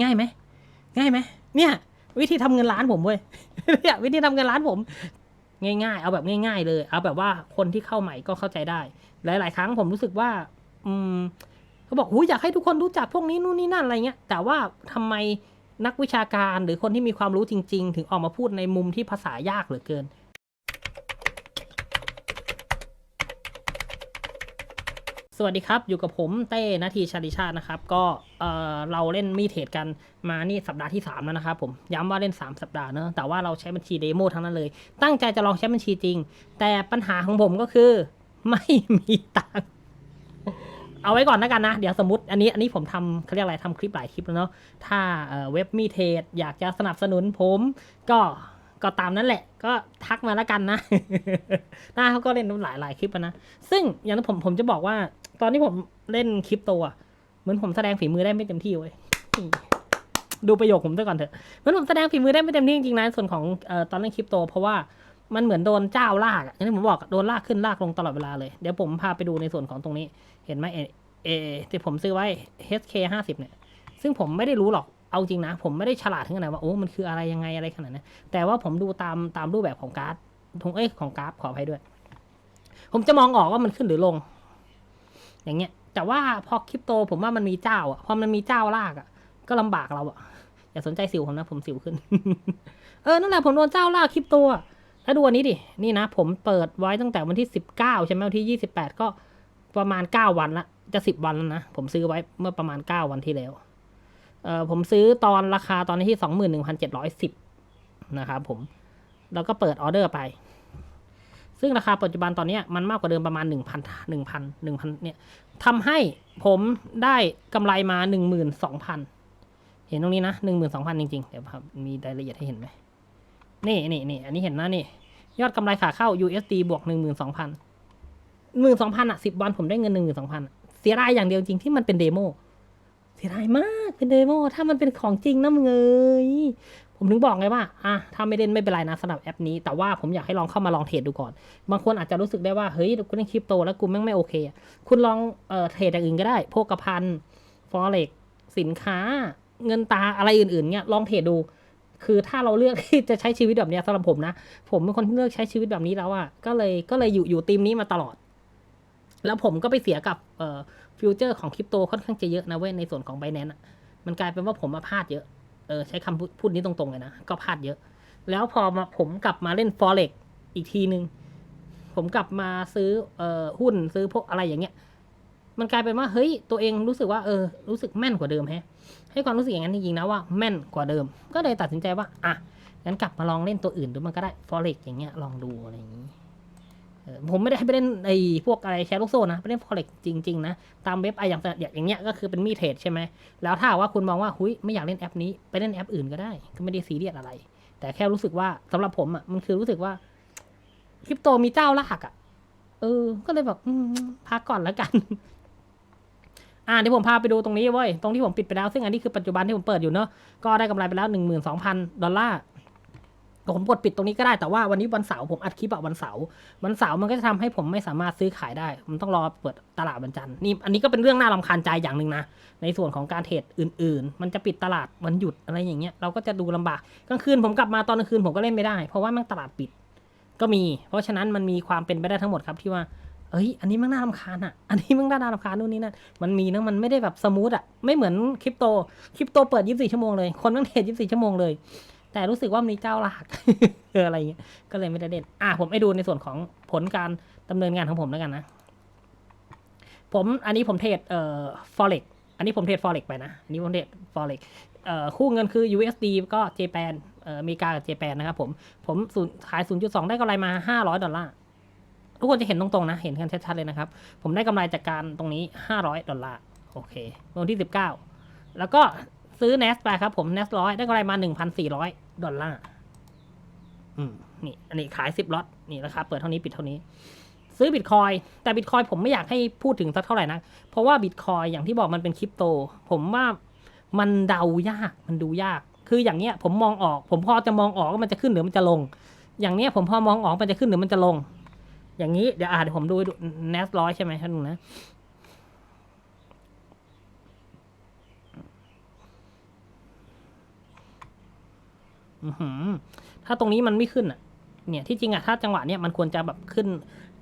ง่ายไหมง่ายไหมเนี่ยวิธีทำเงินล้านผมเว้ยเนี่ยวิธีทำเงินล้านผม ง่าย ๆ เอาแบบง่าย ๆ เลย เอาแบบว่าคนที่เข้าใหม่ก็เข้าใจได้ หลาย ๆ ครั้งผมรู้สึกว่า อืมเขาบอกหูอยากให้ทุกคนรู้จักพวกนี้นู่นนี่นั่นอะไรเงี้ย แต่ว่าทำไมนักวิชาการหรือคนที่มีความรู้จริง ๆ ถึงออกมาพูดในมุมที่ภาษายากเหลือเกิน สวัสดีครับ อยู่กับผมเต้นาทีชาลิชาตินะครับ ก็เออเราเล่นมีเทรดกันมานี่สัปดาห์ที่3แล้วนะครับผมย้ำว่าเล่น 3 สัปดาห์เนอะแต่ว่าเราใช้บัญชีเดโมทั้งนั้นเลย ตั้งใจจะลองใช้บัญชีจริง แต่ปัญหาของผมก็คือ ไม่มีตังเอาไว้ก่อนนะกันนะ เดี๋ยวสมมติอันนี้อันนี้ผมทำเขาเรียกอะไรทำคลิปหลายคลิปแล้วเนาะถ้าเอ่อเว็บมีเทรดอยากจะสนับสนุนผมก็ ก็ตามนั้นแหละ ก็ทักมาแล้วกันนะหน้าเขาก็เล่นหลายหลายคลิปนะ ซึ่งอย่างที่ผมผมจะบอกว่า ตอนที่ผมเล่นคลิปโตอะเหมือนผมแสดงฝีมือได้ไม่เต็มที่เว้ยดูประโยคผมซะก่อนเถอะเหมือนผมแสดงฝีมือได้ไม่เต็มที่จริงๆนะส่วนของตอนเล่นคลิปโต เพราะว่ามันเหมือนโดนเจ้าลากอย่างที่ผมบอกโดนลากขึ้นลากลงตลอดเวลาเลย เดี๋ยวผมพาไปดูในส่วนของตรงนี้ เห็นไหมเอเอที่ผมซื้อไว้ HK ห้าสิบเนี่ย ซึ่งผมไม่ได้รู้หรอก เอาจริงนะ ผมไม่ได้ฉลาดถึงขนาดว่าโอ้ มันคืออะไรยังไงอะไรขนาดนั้น แต่ว่าผมดูตามตามรูปแบบของการ์ดทงเอ้ยของกราฟขออภัยด้วย ผมจะมองออกว่ามันขึ้นหรือลง อย่างเงี้ย แต่ว่าพอคริปโตผมว่ามันมีเจ้าอะ พอมันมีเจ้าลากอะ ก็ลำบากเราอะ อย่าสนใจสิวผมนะ ผมสิวขึ้น เออ นั่นแหละผมโดนเจ้าลากคริปโตอะแล้วดูอันนี้ดิ นี่นะ ผมเปิดไว้ตั้งแต่วันที่สิบเก้าใช่ไหมวันที่ยี่สิบแปดก็ประมาณเก้าวันละ จะสิบวันแล้วนะ ผมซื้อไว้เมื่อประมาณเก้าวันที่แล้ว ผมซื้อตอนราคาตอนนี้ที่สองหมื่นหนึ่งพันเจ็ดร้อยสิบนะครับผม แล้วก็เปิดออเดอร์ไป ซึ่งราคาปัจจุบันตอนนี้มันมากกว่าเดิมประมาณหนึ่งพันหนึ่งพันหนึ่งพันเนี่ยทำให้ผมได้กำไรมาหนึ่งหมื่นสองพันเห็นตรงนี้นะหนึ่งหมื่นสองพันจริง ๆ เดี๋ยวครับ มีรายละเอียดให้เห็นไหม นี่นี่นี่อันนี้เห็นนะนี่ ยอดกำไรขาเข้า USD บวกหนึ่งหมื่นสองพันหมื่นสองพันอะสิบวันผมได้เงินหนึ่งหมื่นสองพันเสียดายอย่างเดียวจริงที่มันเป็นเดโม เสียดายมากเป็นเดโมถ้ามันเป็นของจริงนะมึงเอ้ยผมถึงบอกไงว่าอะถ้าไม่เล่นไม่เป็นไรนะสำหรับแอปนี้ แต่ว่าผมอยากให้ลองเข้ามาลองเทรดดูก่อน บางคนอาจจะรู้สึกได้ว่า เฮ้ยกูเล่นคริปโตแล้วกูแม่งไม่โอเค คุณลองเอ่อเทรดอย่างอื่นก็ได้ โภคภัณฑ์ฟอเร็กสินค้า เงินตาอะไรอื่นๆเนี่ยลองเทรดดู คือถ้าเราเลือกที่จะใช้ชีวิตแบบเนี้ยสำหรับผมนะ ผมเป็นคนที่เลือกใช้ชีวิตแบบนี้แล้วอะก็เลยก็เลยอยู่อยู่ทีมนี้มาตลอด แล้วผมก็ไปเสียกับเอ่อ ฟิวเจอร์ของคริปโตค่อนข้างจะเยอะนะเว้ยในส่วนของ b บ n a n c e อะมันกลายเป็นว่าผมมาพลาดเยอะ เออใช้คำพูดพูดนี้ตรงๆเลยนะ ก็พลาดเยอะ แล้วพอมาผมกลับมาเล่น Forex อีกทีหนึงผมกลับมาซื้อเอ่อหุ้นซื้อพวกอะไรอย่างเงี้ย มันกลายเป็นว่าเฮ้ยตัวเองรู้สึกว่าเออรู้สึกแม่นกว่าเดิมแฮะ ให้ความรู้สึกอย่างนั้นจริงๆนะว่าแม่นกว่าเดิม ก็เลยตัดสินใจว่าอะงั้นกลับมาลองเล่นตัวอื่นดูมันก็ได้ Forex อย่างเงี้ยลองดูอะไรอย่างงี้ ผมไม่ได้ให้ไปเล่นไอ้พวกอะไรแชร์ลูกโซ่นะไปเล่น forex จริงๆนะ ตามเว็บไออย่างอย่างเงี้ยก็คือเป็นมีเทรดใช่ไหม แล้วถ้าว่าคุณมองว่าหุยไม่อยากเล่นแอปนี้ไปเล่นแอปอื่นก็ได้ ก็ไม่ได้ซีเรียสอะไร แต่แค่รู้สึกว่าสำหรับผมอะมันคือรู้สึกว่าคริปโตมีเจ้าลากอะ เออ ก็เลยแบบอืมพักก่อนแล้วกัน อ่าเดี๋ยวผมพาไปดูตรงนี้เว้ยตรงที่ผมปิดไปแล้ว ซึ่งอันนี้คือปัจจุบันที่ผมเปิดอยู่เนอะก็ได้กำไรไปแล้วหนึ่งหมื่นสองพันดอลลาร์ ผมกดปิดตรงนี้ก็ได้แต่ว่าวันนี้วันเสาร์ผมอัดคลิปอะวันเสาร์วันเสาร์มันก็จะทำให้ผมไม่สามารถซื้อขายได้ผมต้องรอเปิดตลาดวันจันทร์นี่อันนี้ก็เป็นเรื่องน่ารำคาญใจอย่างหนึ่งนะในส่วนของการเทรดอื่น ๆ มันจะปิดตลาดวันหยุดอะไรอย่างเงี้ยเราก็จะดูลำบากกลางคืนผมกลับมาตอนกลางคืนผมก็เล่นไม่ได้ เพราะว่ามันตลาดปิดก็มี เพราะฉะนั้นมันมีความเป็นไปได้ทั้งหมดครับที่ว่าเอ้ย อันนี้มันน่ารำคาญอะ อันนี้มันน่ารำคาญนู่นนี่นั่น มันมีนะมันไม่ได้แบบสมูทอะ ไม่เหมือนคริปโต คริปโตเปิด 24 ชั่วโมงเลย คนต้องเทรด 24 ชั่วโมงเลย แต่รู้สึกว่ามีเจ้าหลักเอออะไรเงี้ยก็เลยไม่ได้เด่นอะผมให้ดูในส่วนของผลการดำเนินงานของผมแล้วกันนะ ผมอันนี้ผมเทรดเอ่อ forex อันนี้ผมเทรด forex ไปนะอันนี้ผมเทรด forex เอ่อคู่เงินคือ USD ก็เจแปนเอ่ออเมริกากับเจแปนนะครับผมผมศูนย์ขาย 0.2 ได้กำไรมา 500 ดอลลาร์ทุกคนจะเห็นตรงๆนะ เห็นกันชัดๆเลยนะครับ ผมได้กำไรจากการตรงนี้ 500 ดอลลาร์ โอเควันที่ 19 แล้วก็ ซื้อ n นสไปครับผม n นสร้อยได้กำไรมา 1,400 ดอลลาร์อืมนี่ อันนี้ขาย 10ล็อตนี่ราคาเปิดเท่านี้ปิดเท่านี้ ซื้อบิตคอยแต่บิตคอยผมไม่อยากให้พูดถึงสักเท่าไหร่นะ เพราะว่าบิตคอยอย่างที่บอกมันเป็นคริปโต ผมว่ามันเดายากมันดูยาก คืออย่างเนี้ย ผมมองออก ผมพอจะมองออกว่ามันจะขึ้นหรือมันจะลง อย่างเนี้ยผมพอมองออกมันจะขึ้นหรือมันจะลง อย่างนี้เดี๋ยวอ่าเดี๋ยวผมดูเนสร้อยใช่ไหมท่านดูนะ น อือหือ ถ้าตรงนี้มันไม่ขึ้นอะ เนี่ยที่จริงอะถ้าจังหวะเนี้ยมันควรจะแบบขึ้น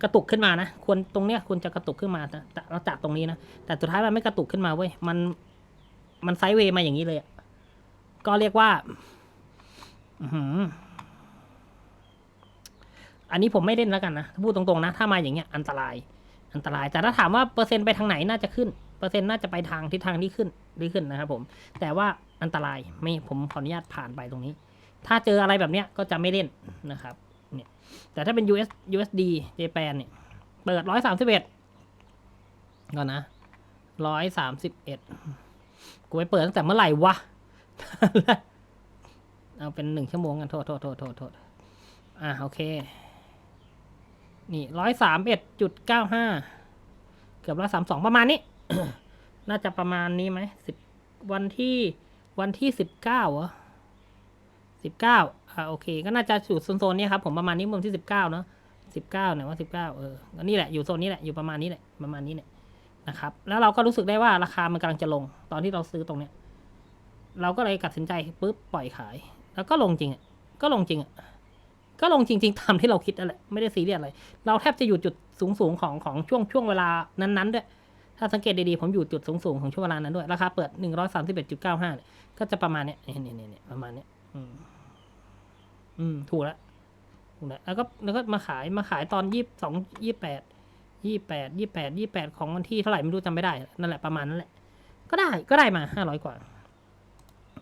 กระตุกขึ้นมานะควรตรงเนี้ยควรจะกระตุกขึ้นมาแต่เราจากตรงนี้นะแต่สุดท้ายมันไม่กระตุกขึ้นมาเว้ยมันมันไซด์เวย์มาอย่างนี้เลยอะก็เรียกว่าอืออันนี้ผมไม่เล่นแล้วกันนะพูดตรงๆนะ ถ้ามาอย่างเงี้ยอันตราย อันตราย แต่ถ้าถามว่าเปอร์เซ็นต์ไปทางไหนน่าจะขึ้น เปอร์เซ็นต์น่าจะไปทางทิศทางที่ขึ้นหรือขึ้นนะครับผม แต่ว่าอันตรายไม่ผมขออนุญาตผ่านไปตรงนี้ ถ้าเจออะไรแบบเนี้ยก็จะไม่เล่นนะครับเนี่ยแต่ถ้าเป็น US USD Japan เนี่ยเปิดร้อยสามสิบเอ็ดก่อนนะร้อยสามสิบเอ็ดกูไปเปิดตั้งแต่เมื่อไหร่วะ เอาเป็นหนึ่งชั่วโมงกันโทษโทษโทษโทษโทษอ่าโอเค นี่ร้อยสามเอ็ดจุดเก้าห้าเกือบร้อยสามสองประมาณนี้ น่าจะประมาณนี้ไหมสิบวันที่วันที่สิบเก้าเหรอ สิบเก้าอ่าโอเค ก็น่าจะอยู่โซนๆนี้ครับผมประมาณนี้มุมที่สิบเก้าเนาะสิบเก้าเนี่ยว่าสิบเก้าเออนี่แหละอยู่โซนนี้แหละอยู่ประมาณนี้แหละประมาณนี้เนี่ยนะครับแล้วเราก็รู้สึกได้ว่าราคามันกำลังจะลงตอนที่เราซื้อตรงเนี้ยเราก็เลยตัดสินใจปุ๊บปล่อยขาย แล้วก็ลงจริงอะก็ลงจริงอะก็ลงจริง ๆ ตามที่เราคิดนั่นแหละไม่ได้ซีเรียสอะไรเราแทบจะอยู่จุดสูงๆของของช่วงช่วงเวลานั้นๆด้วยถ้าสังเกตดีๆ ผมอยู่จุดสูงๆของช่วงเวลานั้นด้วย ราคาเปิดหนึ่งร้อยสามสิบเอ็ดจุดเก้าห้าก็จะประมาณเนี้ยเนี่ยเนี่ยประมาณเนี้ย อืม อืม ถูกแล้วถูกแล้วแล้วก็แล้วก็มาขายมาขายตอนยี่สองยี่แปดยี่แปดยี่แปดยี่แปดของวันที่เท่าไหร่ไม่รู้จำไม่ได้ นั่นแหละประมาณนั้นแหละ ก็ได้ก็ได้มาห้าร้อยกว่า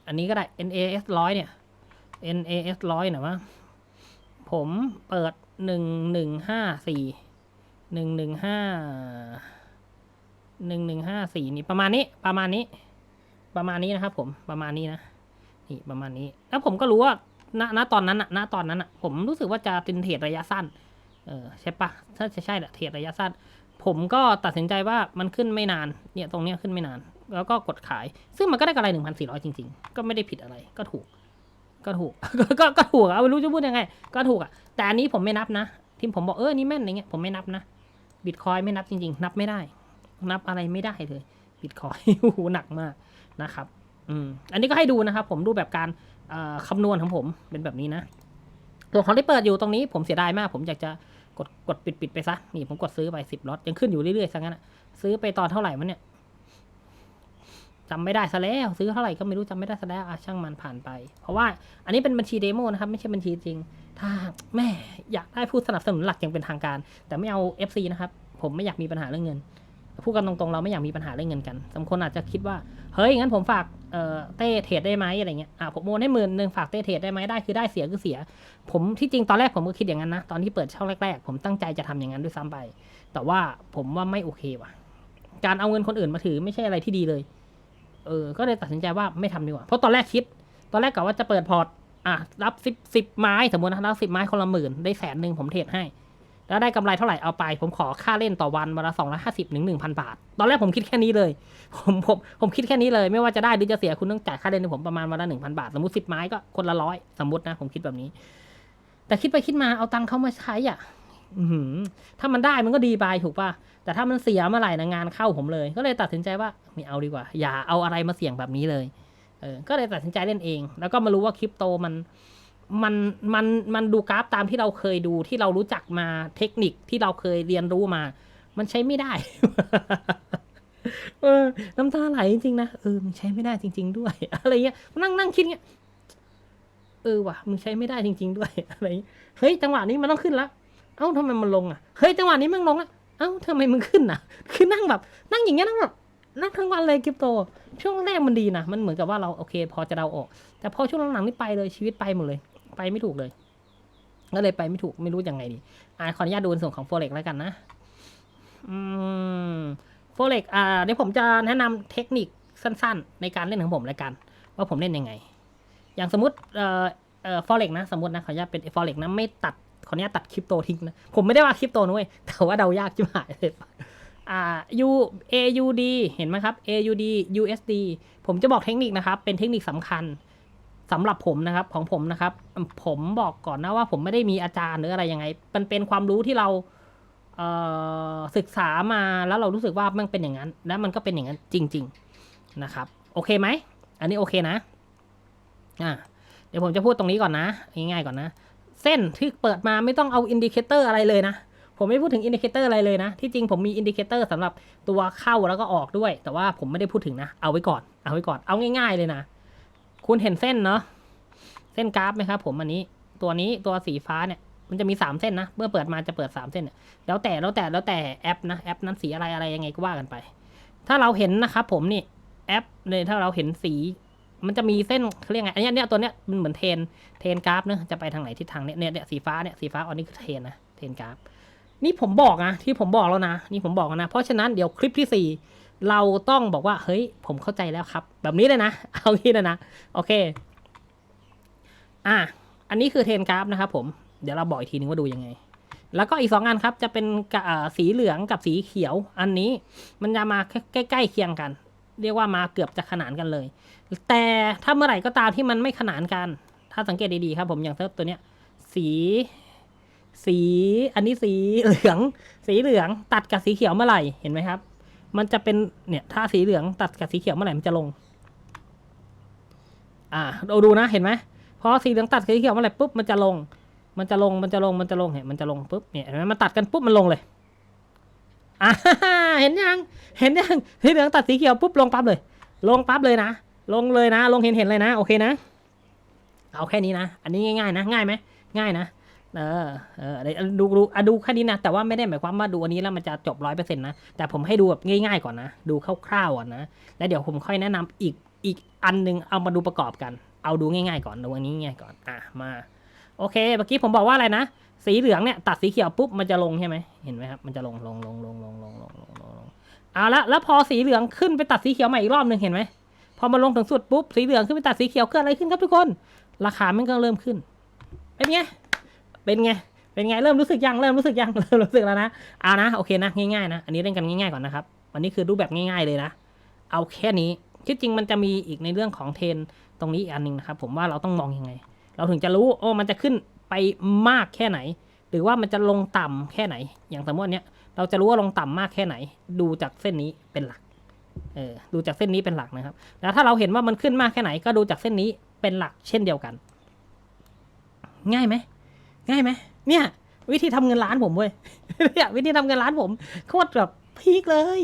อันนี้ก็ได้ NAS ร้อยเนี่ย NAS ร้อยหน่อยวะผมเปิดหนึ่งหนึ่งห้าสี่หนึ่งหนึ่งห้าหนึ่งหนึ่งห้าสี่นี่ประมาณนี้ ประมาณนี้ ประมาณนี้นะครับผมประมาณนี้นะ นี่ประมาณนี้แล้วผมก็รู้ว่าณณตอนนั้นอะณตอนนั้นอะผมรู้สึกว่าจะเป็นเทรดระยะสั้น เออใช่ปะถ้าจะใช่แหละเทรดระยะสั้น ผมก็ตัดสินใจว่ามันขึ้นไม่นาน เนี่ยตรงเนี้ยขึ้นไม่นาน แล้วก็กดขาย ซึ่งมันก็ได้กำไรหนึ่งพันสี่ร้อยจริง ๆ ก็ไม่ได้ผิดอะไร ก็ถูก ก็ถูก ก็ก็ถูกอะไม่รู้จะพูดยังไง ก็ถูกอะแต่อันนี้ผมไม่นับนะ ที่ผมบอกเออ นี่แม่นอย่างเงี้ย ผมไม่นับนะ บิตคอยไม่นับจริง ๆ นับไม่ได้ นับอะไรไม่ได้เลย บิตคอยโอ้โหหนักมากนะครับ อืมอันนี้ก็ให้ดูนะครับ ผมดูแบบการคำนวณของผมเป็นแบบนี้นะส่วนของที่เปิดอยู่ตรงนี้ผมเสียดายมาก ผมอยากจะกดกดปิดปิดไปซะนี่ผมกดซื้อไปสิบล็อตยังขึ้นอยู่เรื่อยๆซะงั้นอะซื้อไปตอนเท่าไหร่มันเนี่ยจำไม่ได้ซะแล้ว ซื้อเท่าไหร่ก็ไม่รู้จำไม่ได้ซะแล้วอะช่างมันผ่านไป เพราะว่าอันนี้เป็นบัญชีเดโมนะครับ ไม่ใช่บัญชีจริง ถ้าแม่อยากได้ผู้สนับสนุนหลักอย่างเป็นทางการ แต่ไม่เอา FC นะครับ ผมไม่อยากมีปัญหาเรื่องเงิน พูดกันตรงๆเราไม่อยากมีปัญหาเรื่องเงินกันบางคนอาจจะคิดว่าเฮ้ยงั้นผมฝากเต้เทรดได้ไหมอะไรเงี้ยอะผมโอนให้หมื่นหนึ่งฝากเต้เทรดได้ไหมได้คือได้เสียคือเสีย ผมที่จริงตอนแรกผมก็คิดอย่างนั้นนะตอนที่เปิดช่องแรกๆ ผมตั้งใจจะทำอย่างนั้นด้วยซ้ำไป แต่ว่าผมว่าไม่โอเคว่ะ การเอาเงินคนอื่นมาถือไม่ใช่อะไรที่ดีเลย เออ ก็เลยตัดสินใจว่าไม่ทำดีกว่าเพราะตอนแรกคิด ตอนแรกกะว่าจะเปิดพอร์ตอะรับสิบสิบไม้สมมตินะรับสิบไม้คนละหมื่นได้แสนหนึ่งผมเทรดให้ แล้วได้กำไรเท่าไหร่เอาไป ผมขอค่าเล่นต่อวันวันละสองร้อยห้าสิบถึงหนึ่งพันบาท ตอนแรกผมคิดแค่นี้เลย ผมผมผมคิดแค่นี้เลย ไม่ว่าจะได้หรือจะเสียคุณต้องจ่ายค่าเล่นให้ผมประมาณวันละหนึ่งพันบาท สมมติสิบไม้ก็คนละร้อยสมมตินะ ผมคิดแบบนี้ แต่คิดไปคิดมาเอาตังค์เขามาใช้อะถ้ามันได้มันก็ดีไปถูกป่ะ แต่ถ้ามันเสียเมื่อไหร่นะงานเข้าผมเลย ก็เลยตัดสินใจว่าไม่เอาดีกว่า อย่าเอาอะไรมาเสี่ยงแบบนี้เลย เออ ก็เลยตัดสินใจเล่นเอง แล้วก็มารู้ว่าคริปโตมัน มันมันมันดูกราฟตามที่เราเคยดูที่เรารู้จักมาเทคนิคที่เราเคยเรียนรู้มา มันใช้ไม่ได้ เออ น้ำตาไหลจริงๆนะเออมันใช้ไม่ได้จริง ๆ ด้วย อะไรเงี้ยนั่งนั่งคิดเงี้ยเออว่ะมึงใช้ไม่ได้จริง ๆ ด้วยอะไรเฮ้ยจังหวะนี้มันต้องขึ้นละเอ้าทำไมมันลงอะเฮ้ยจังหวะนี้มันลงอะเอ้าทำไมมึงขึ้นอะ คือนั่งแบบ นั่งอย่างเงี้ยนั่งแบบนั่งทั้งวันเลยคริปโต ช่วงแรกมันดีนะมันเหมือนกับว่าเราโอเค พอจะเดาออก แต่พอช่วงหลังๆนี่ไปเลยชีวิตไปหมดเลย ไปไม่ถูกเลย ก็เลยไปไม่ถูกไม่รู้ยังไงดีอ่าขออนุญาตดูในส่วนของ forex แล้วกันนะ อืม forex อ่าเดี๋ยวผมจะแนะนำเทคนิคสั้น ๆ ในการเล่นของผมแล้วกัน ว่าผมเล่นยังไง อย่างสมมติเอ่อเอ่อ forex นะสมมตินะขออนุญาตเป็น forex นะไม่ตัดขออนุญาตตัดคริปโตทิ้งนะผมไม่ได้ว่าคริปโตนะเว้ยแต่ว่าเดายากจิ๋หายเลยอ่า U AUD เห็นไหมครับ AUD USD ผมจะบอกเทคนิคนะครับ เป็นเทคนิคสำคัญ สำหรับผมนะครับของผมนะครับ ผมบอกก่อนนะว่าผมไม่ได้มีอาจารย์หรืออะไรยังไง มันเป็นความรู้ที่เราเศึกษามาแล้วเรารู้สึกว่ามันเป็นอย่างนั้น แล้วมันก็เป็นอย่างนั้นจริง ๆนะครับ โอเคไหมอันนี้โอเคนะอ่าเดี๋ยวผมจะพูดตรงนี้ก่อนนะ ง่ายๆก่อนนะ เส้นที่เปิดมาไม่ต้องเอาอินดิเคเตอร์อะไรเลยนะ ผมไม่พูดถึงอินดิเคเตอร์อะไรเลยนะ ที่จริงผมมีอินดิเคเตอร์สำหรับตัวเข้าแล้วก็ออกด้วย แต่ว่าผมไม่ได้พูดถึงนะ เอาไว้ก่อน เอาไว้ก่อน เอาง่าย ๆเลยนะ คุณเห็นเส้นเนาะเส้นกราฟไหมครับผมอันนี้ ตัวนี้ตัวสีฟ้าเนี่ย มันจะมีสามเส้นนะเมื่อเปิดมาจะเปิดสามเส้นเนี่ยแล้วแต่แล้วแต่แล้วแต่แอปนะแอปนั้นสีอะไรอะไรยังไงก็ว่ากันไป ถ้าเราเห็นนะครับผมนี่แอปเลยถ้าเราเห็นสี มันจะมีเส้นเขาเรียกไงอันนี้เนี่ยตัวเนี้ยมันเหมือนเทรนเทรนกราฟเนอะจะไปทางไหนทิศทางเนี้ยเนี่ยเนี่ยสีฟ้าเนี่ยสีฟ้าอันนี้คือเทรนนะเทรนกราฟนี่ผมบอกนะที่ผมบอกแล้วนะ นี่ผมบอกนะ เพราะฉะนั้นเดี๋ยวคลิปที่สี่ เราต้องบอกว่า เฮ้ย ผมเข้าใจแล้วครับ แบบนี้เลยนะ เอางี้เลยนะ โอเค อะ อันนี้คือเทรนกราฟนะครับผม เดี๋ยวเราบอกอีกทีนึงว่าดูยังไง แล้วก็อีกสองอันครับ จะเป็นสีเหลืองกับสีเขียว อันนี้มันจะมาใกล้ๆเคียงกัน เรียกว่ามาเกือบจะขนานกันเลย แต่ถ้าเมื่อไหร่ก็ตามที่มันไม่ขนานกัน ถ้าสังเกตดีๆครับผม อย่างตัวเนี้ย สี สี อันนี้สีเหลือง สีเหลืองตัดกับสีเขียวเมื่อไหร่ เห็นไหมครับ มันจะเป็นเนี่ยถ้าสีเหลืองตัดกับสีเขียวเมื่อไหร่มันจะลง อ่าเราดูนะเห็นไหมพอสีเหลืองตัดกับสีเขียวเมื่อไหร่ปุ๊บมันจะลง มันจะลงมันจะลงมันจะลงเห็นมันจะลงปุ๊บเนี่ยเห็นไหมมันตัดกันปุ๊บมันลงเลยอ่าเห็นยังเห็นยังสีเหลืองตัดสีเขียวปุ๊บลงปั๊บเลย ลงปั๊บเลยนะลงเลยนะ ลงเห็นเห็นเลยนะ โอเคนะ เอาแค่นี้นะ อันนี้ง่ายๆนะ ง่ายไหมง่ายนะ เออเออเดี๋ยวดูดูอะดูแค่นี้นะ แต่ว่าไม่ได้หมายความว่าดูอันนี้แล้วมันจะจบร้อยเปอร์เซ็นต์นะ แต่ผมให้ดูแบบง่ายๆก่อนนะ ดูคร่าวๆก่อนนะ แล้วเดี๋ยวผมค่อยแนะนำอีกอีกอันหนึงเอามาดูประกอบกัน เอาดูง่ายๆก่อนดูอันนี้ง่ายก่อน อะมา โอเค เมื่อกี้ผมบอกว่าอะไรนะ สีเหลืองเนี่ยตัดสีเขียวปุ๊บมันจะลงใช่ไหมเห็นไหมครับ มันจะลงลงลงลงลงลงลงลงลงลงเอาละ แล้วพอสีเหลืองขึ้นไปตัดสีเขียวใหม่อีกรอบหนึ่งเห็นไหม พอมาลงถึงสุดปุ๊บสีเหลืองขึ้นไปตัดสีเขียวเกิดอะไรขึ้นครับทุกคน ราคามันก็เริ่มขึ้นเป็นไง เป็นไง เป็นไง เริ่มรู้สึกยัง เริ่มรู้สึกยัง เริ่มรู้สึกแล้วนะ เอานะ โอเคนะ ง่ายๆนะ อันนี้เล่นกันง่ายๆก่อนนะครับอันนี้คือรูปแบบง่ายๆเลยนะ เอาแค่นี้ที่จริงมันจะมีอีกในเรื่องของเทรนตรงนี้อีกอันหนึ่งนะครับ ผมว่าเราต้องมองยังไง เราถึงจะรู้โอ้มันจะขึ้นไปมากแค่ไหน หรือว่ามันจะลงต่ำแค่ไหน อย่างสมมติอันเนี้ย เราจะรู้ว่าลงต่ำมากแค่ไหน ดูจากเส้นนี้เป็นหลัก เออ ดูจากเส้นนี้เป็นหลักนะครับ แล้วถ้าเราเห็นว่ามันขึ้นมากแค่ไหน ก็ดูจากเส้นนี้เป็นหลักเช่นเดียวกัน ง่ายไหม ง่ายไหมเนี่ย วิธีทำเงินล้านผมเว้ยเนี่ยวิธีทำเงินล้านผมโคตรแบบพีคเลย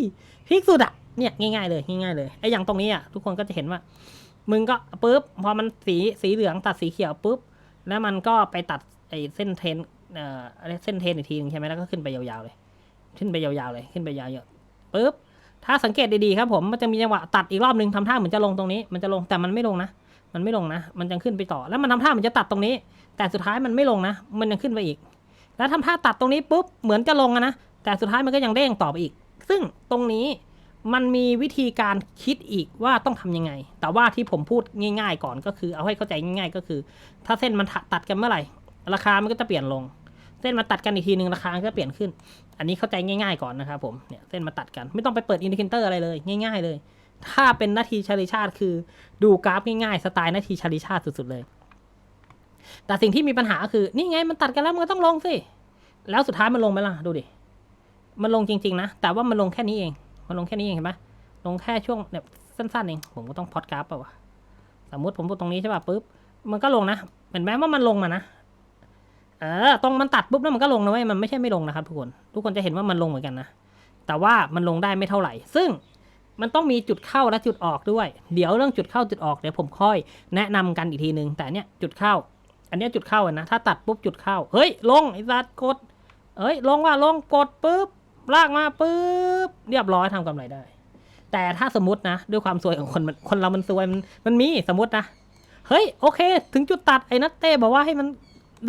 พีคสุดอะเนี่ยง่ายๆเลยง่ายๆเลยไอ้อย่างตรงนี้อะทุกคนก็จะเห็นว่า มึงก็ปุ๊บพอมันสีสีเหลืองตัดสีเขียวปุ๊บแล้วมันก็ไปตัดไอ้เส้นเทนเอ่ออะไรเส้นเทนอีกทีหนึงใช่ไหมแล้วก็ขึ้นไปยาวๆเลย ขึ้นไปยาวๆเลยขึ้นไปยาวๆปุ๊บถ้าสังเกตดีๆครับผมมันจะมีจังหวะตัดอีกรอบหนึ่งทำท่าเหมือนจะลงตรงนี้ มันจะลงแต่มันไม่ลงนะ มันไม่ลงนะ มันยังขึ้นไปต่อ แล้วมันทำท่าเหมือนจะตัดตรงนี้ แต่สุดท้ายมันไม่ลงนะ มันยังขึ้นไปอีก แล้วทำท่าตัดตรงนี้ปุ๊บเหมือนจะลงอะนะ แต่สุดท้ายมันก็ยังเด้งต่อไปอีก ซึ่งตรงนี้มันมีวิธีการคิดอีกว่าต้องทำยังไง แต่ว่าที่ผมพูดง่าย ๆ ก่อนก็คือ เอาให้เข้าใจง่ายๆก็คือ ถ้าเส้นมันตัดกันเมื่อไหร่ ราคามันก็จะเปลี่ยนลง เส้นมาตัดกันอีกทีหนึ่งราคาก็เปลี่ยนขึ้น อันนี้เข้าใจง่ายๆก่อนนะครับผมเนี่ยเส้นมาตัดกันไม่ต้องไปเปิดอินดิเคเตอร์อะไรเลยง่าย ๆ เลย ถ้าเป็นนาทีชาลิชาติคือ ดูกราฟง่ายๆสไตล์นาทีชาลิชาติสุดๆเลย แต่สิ่งที่มีปัญหาคือ นี่ไงมันตัดกันแล้วมันก็ต้องลงสิ แล้วสุดท้ายมันลงไหมล่ะ ดูดิ มันลงจริง ๆ นะ แต่ว่ามันลงแค่นี้เอง มันลงแค่นี้เองเห็นไหมลงแค่ช่วงแบบสั้นๆเอง ผมก็ต้องพอดกราฟป่าวะ สมมติผมพูดตรงนี้ใช่ป่ะปุ๊บ มันก็ลงนะ เห็นไหมว่ามันลงมานะ เออ ตรงมันตัดปุ๊บแล้วมันก็ลงนะเว้ย มันไม่ใช่ไม่ลงนะครับทุกคน ทุกคนจะเห็นว่ามันลงเหมือนกันนะ แต่ว่ามันลงได้ไม่เท่าไหร่ ซึ่งมันต้องมีจุดเข้าและจุดออกด้วย เดี๋ยวเรื่องจุดเข้าจุดออกเดี๋ยวผมค่อยแนะนำกันอีกทีนึง แต่เนี้ยจุดเข้า อันนี้จุดเข้าอะนะ ถ้าตัดปุ๊บจุดเข้า เฮ้ย ลงไอ้สัตว์กด เฮ้ย ลงว่าลงกดปุ๊บ ลากมาปุ๊บ เรียบร้อยทำกำไรได้ แต่ถ้าสมมตินะ ด้วยความซวยของคนมันคนเรามันซวยมันมันมีสมมตินะ เฮ้ย โอเค ถึงจุดตัดไอ้นัตเต้บอกว่าให้มัน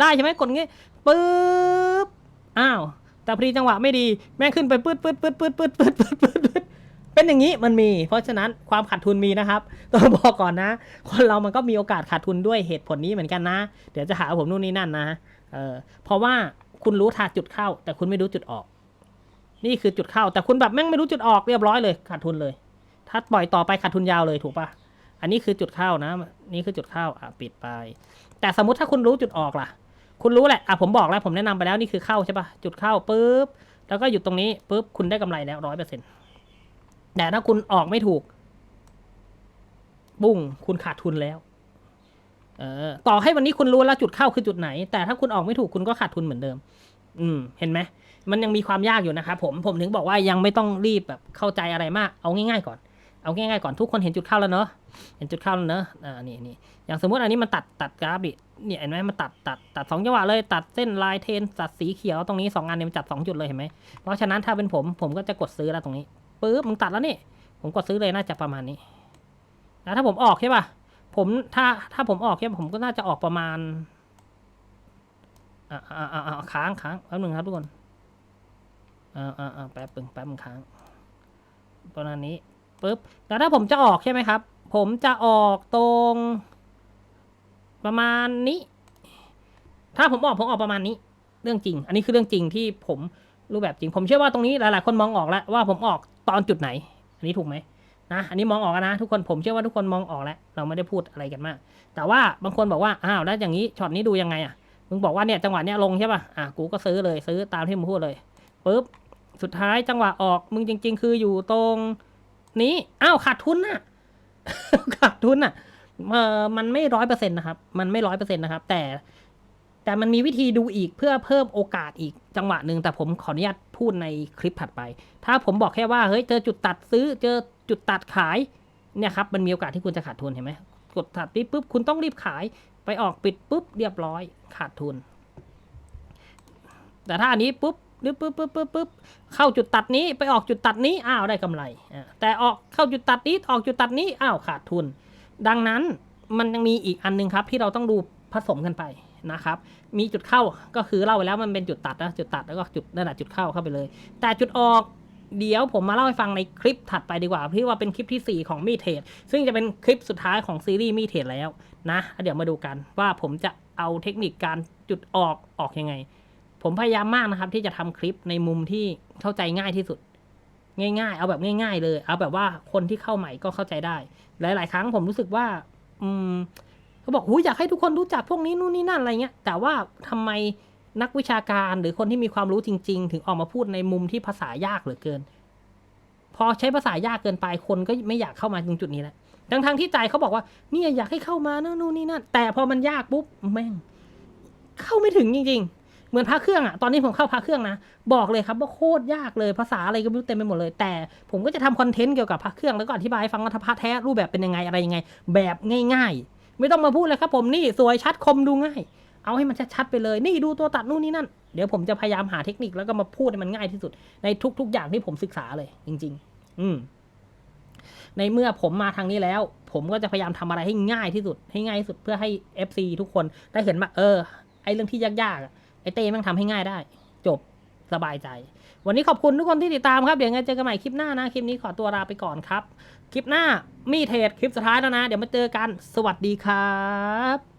ได้ใช่ไหมกดงี้ปุ๊บ อ้าว แต่พอดีจังหวะไม่ดี แม่งขึ้นไปปืดปืดปืดปืดปืดปืดปืดปืดปืด เป็นอย่างนี้มันมี เพราะฉะนั้นความขาดทุนมีนะครับ ต้องบอกก่อนนะ คนเรามันก็มีโอกาสขาดทุนด้วยเหตุผลนี้เหมือนกันนะ เดี๋ยวจะหาว่าผมนู่นนี่นั่นนะเออเพราะว่าคุณรู้ทางจุดเข้า แต่คุณไม่รู้จุดออก นี่คือจุดเข้า แต่คุณแบบแม่งไม่รู้จุดออกเรียบร้อยเลยขาดทุนเลย ถ้าปล่อยต่อไปขาดทุนยาวเลยถูกปะอันนี้คือจุดเข้านะ นี่คือจุดเข้าอะปิดไป แต่สมมติถ้าคุณรู้จุดออกล่ะ คุณรู้แหละอะผมบอกแล้วผมแนะนำไปแล้วนี่คือเข้าใช่ปะจุดเข้าปุ๊บแล้วก็หยุดตรงนี้ปุ๊บคุณได้กำไรแล้วร้อยเปอร์เซ็นต์ แต่ถ้าคุณออกไม่ถูก บุ้งคุณขาดทุนแล้ว เออ ต่อให้วันนี้คุณรู้แล้วจุดเข้าคือจุดไหน แต่ถ้าคุณออกไม่ถูกคุณก็ขาดทุนเหมือนเดิม อืม เห็นไหมมันยังมีความยากอยู่นะครับผมผมถึงบอกว่ายังไม่ต้องรีบแบบเข้าใจอะไรมาก เอาง่ายๆก่อนเอาง่ายๆก่อนทุกคนเห็นจุดเข้าแล้วเนอะเห็นจุดเข้าแล้วเนอะอ่านี่นี่อย่างสมมติอันนี้มันตัดตัดกราฟดิเนี่ยเห็นไหมมันตัดตัดตัดสองจังหวะเลยตัดเส้นลายเทนตัดสีเขียวตรงนี้สองอันเนี่ยมันจัดสองจุดเลยเห็นไหมเพราะฉะนั้นถ้าเป็นผมผมก็จะกดซื้อแล้วตรงนี้ ปึ๊บมึงตัดแล้วนี่ ผมกดซื้อเลยน่าจะประมาณนี้แล้วถ้าผมออกใช่ป่ะ ผมถ้าถ้าผมออกใช่ปะผมก็น่าจะออกประมาณอ่าอ่าอ่าค้างค้างแป๊บนึงครับทุกคนอ่าอ่าอ่าแป๊บนึงแป๊บนึงค้างประมาณนี้ปึ๊บแล้วถ้าผมจะออกใช่ไหมครับ ผมจะออกตรง ประมาณนี้ ถ้าผมออกผมออกประมาณนี้ เรื่องจริง อันนี้คือเรื่องจริงที่ผมรู้แบบจริง ผมเชื่อว่าตรงนี้หลาย ๆ คนมองออกแล้วว่าผมออก ตอนจุดไหน อันนี้ถูกไหมนะ อันนี้มองออกนะทุกคน ผมเชื่อว่าทุกคนมองออกแล้ว เราไม่ได้พูดอะไรกันมาก แต่ว่าบางคนบอกว่า อ้าว แล้วอย่างนี้ ช็อตนี้ดูยังไงอะ มึงบอกว่าเนี่ยจังหวะเนี้ยลงใช่ป่ะ อะ กูก็ซื้อเลย ซื้อตามที่มึงพูดเลยปุ๊บ สุดท้ายจังหวะออก มึงจริง ๆ คืออยู่ตรงนี้ อ้าว ขาดทุนน่ะ ขาดทุนน่ะเออมันไม่ร้อยเปอร์เซ็นต์นะครับ มันไม่ร้อยเปอร์เซ็นต์นะครับ แต่ แต่มันมีวิธีดูอีกเพื่อเพิ่มโอกาสอีกจังหวะหนึ่งแต่ผมขออนุญาตพูดในคลิปถัดไป ถ้าผมบอกแค่ว่าเฮ้ยเจอจุดตัดซื้อเจอจุดตัดขายเนี่ยครับมันมีโอกาสที่คุณจะขาดทุนเห็นไหมกดตัดปุ๊บปุ๊บคุณต้องรีบขายไปออกปิดปุ๊บเรียบร้อยขาดทุน แต่ถ้าอันนี้ปุ๊บปุ๊บปุ๊บปุ๊บปุ๊บปุ๊บเข้าจุดตัดนี้ไปออกจุดตัดนี้อ้าวได้กำไร แต่ออกเข้าจุดตัดนี้ออกจุดตัดนี้อ้าวขาดทุน ดังนั้นมันยังมีอีกอันหนึงครับที่เราต้องดูผสมกันไป นะครับ มีจุดเข้าก็คือเล่าไปแล้วมันเป็นจุดตัดนะจุดตัดแล้วก็จุดนั่นแหละจุดเข้าเข้าไปเลย แต่จุดออกเดี๋ยวผมมาเล่าให้ฟังในคลิปถัดไปดีกว่าที่ว่าเป็นคลิปที่ 4 ของมีเทดซึ่งจะเป็นคลิปสุดท้ายของซีรีส์มีเทดแล้วนะเดี๋ยวมาดูกันว่าผมจะเอาเทคนิคการจุดออกออกยังไง ผมพยายามมากนะครับ ที่จะทำคลิปในมุมที่เข้าใจง่ายที่สุด ง่ายๆ เอาแบบง่าย ๆ เลย เอาแบบว่าคนที่เข้าใหม่ก็เข้าใจได้ หลาย ๆ ครั้งผมรู้สึกว่า อืม เขาบอกหูยอยากให้ทุกคนรู้จักพวกนี้นู่นนี่นั่นอะไรเงี้ย แต่ว่าทำไมนักวิชาการหรือคนที่มีความรู้จริง ๆ ถึงออกมาพูดในมุมที่ภาษายากเหลือเกิน พอใช้ภาษายากเกินไปคนก็ไม่อยากเข้ามาตรงจุดนี้แล้วทั้งทงๆที่ใจเขาบอกว่าเนี่ยอยากให้เข้ามานะนู่นนี่นั่นแต่พอมันยากปุ๊บแม่ง เข้าไม่ถึงจริง ๆ เหมือนพระเครื่องอะตอนนี้ผมเข้าพระเครื่องนะบอกเลยครับว่าโคตรยากเลยภาษาอะไรก็ไม่รู้เต็มไปหมดเลย แต่ผมก็จะทำคอนเทนต์เกี่ยวกับพระเครื่องแล้วก็อธิบายให้ฟังว่าถ้าพระแท้รูปแบบเป็นยังไงอะไรยังไง แบบง่าย ๆ ไม่ต้องมาพูดเลยครับผมนี่สวยชัดคมดูง่าย เอาให้มันชัดๆไปเลย นี่ดูตัวตัดนู่นนี่นั่น เดี๋ยวผมจะพยายามหาเทคนิคแล้วก็มาพูดให้มันง่ายที่สุด ในทุก ๆ อย่างที่ผมศึกษาเลย จริง ๆ อืมในเมื่อผมมาทางนี้แล้ว ผมก็จะพยายามทำอะไรให้ง่ายที่สุด ให้ง่ายที่สุดเพื่อให้ FC ทุกคนได้เห็นว่าเออ ไอเรื่องที่ยากๆไอเต้แม่งทำให้ง่ายได้ จบ สบายใจ วันนี้ขอบคุณทุกคนที่ติดตามครับ เดี๋ยวไงเจอกันใหม่คลิปหน้านะ คลิปนี้ขอตัวลาไปก่อนครับ คลิปหน้ามีเทรดคลิปสุดท้ายแล้วนะ เดี๋ยวมาเจอกัน สวัสดีครับ